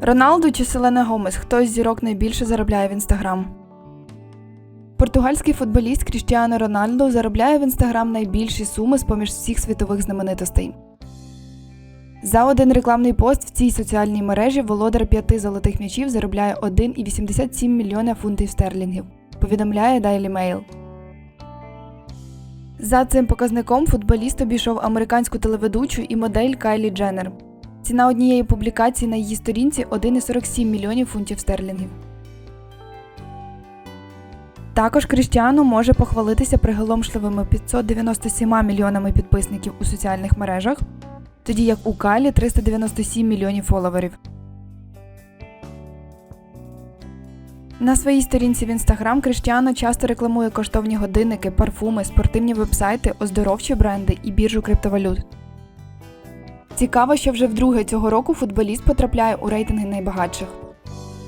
Роналду чи Селена Гомес, хто з зірок найбільше заробляє в інстаграм? Португальський футболіст Кріштіано Рональдо заробляє в інстаграм найбільші суми з поміж всіх світових знаменитостей. За один рекламний пост в цій соціальній мережі володар п'яти золотих м'ячів заробляє 1,87 мільйона фунтів стерлінгів, повідомляє Daily Mail. За цим показником футболіст обійшов американську телеведучу і модель Кайлі Дженнер. Ціна однієї публікації на її сторінці 1,47 мільйонів фунтів стерлінгів. Також Кріштіану може похвалитися приголомшливими 597 мільйонами підписників у соціальних мережах, тоді як у Калі 397 мільйонів фоловерів. На своїй сторінці в інстаграм Кріштіану часто рекламує коштовні годинники, парфуми, спортивні вебсайти, оздоровчі бренди і біржу криптовалют. Цікаво, що вже вдруге цього року футболіст потрапляє у рейтинги найбагатших.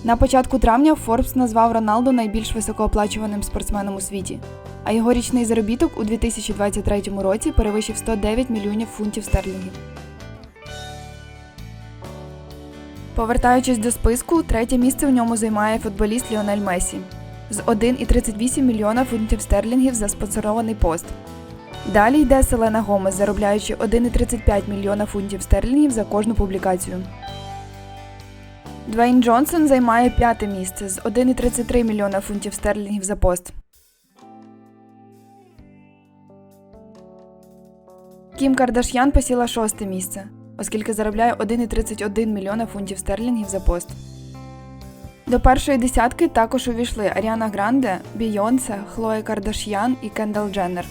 На початку травня Forbes назвав Роналду найбільш високооплачуваним спортсменом у світі, а його річний заробіток у 2023 році перевищив 109 мільйонів фунтів стерлінгів. Повертаючись до списку, третє місце в ньому займає футболіст Ліонель Месі з 1,38 мільйона фунтів стерлінгів за спонсорований пост. Далі йде Селена Гомес, заробляючи 1,35 мільйона фунтів стерлінгів за кожну публікацію. Двейн Джонсон займає п'яте місце з 1,33 мільйона фунтів стерлінгів за пост. Кім Кардаш'ян посіла шосте місце, оскільки заробляє 1,31 мільйона фунтів стерлінгів за пост. До першої десятки також увійшли Аріана Гранде, Бійонсе, Хлоя Кардаш'ян і Кендал Дженнер.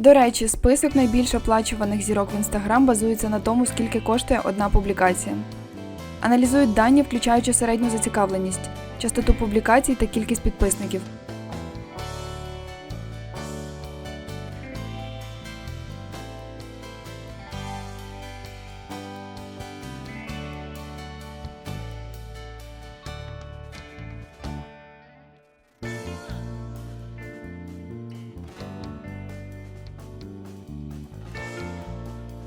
До речі, список найбільш оплачуваних зірок в інстаграм базується на тому, скільки коштує одна публікація. Аналізують дані, включаючи середню зацікавленість, частоту публікацій та кількість підписників.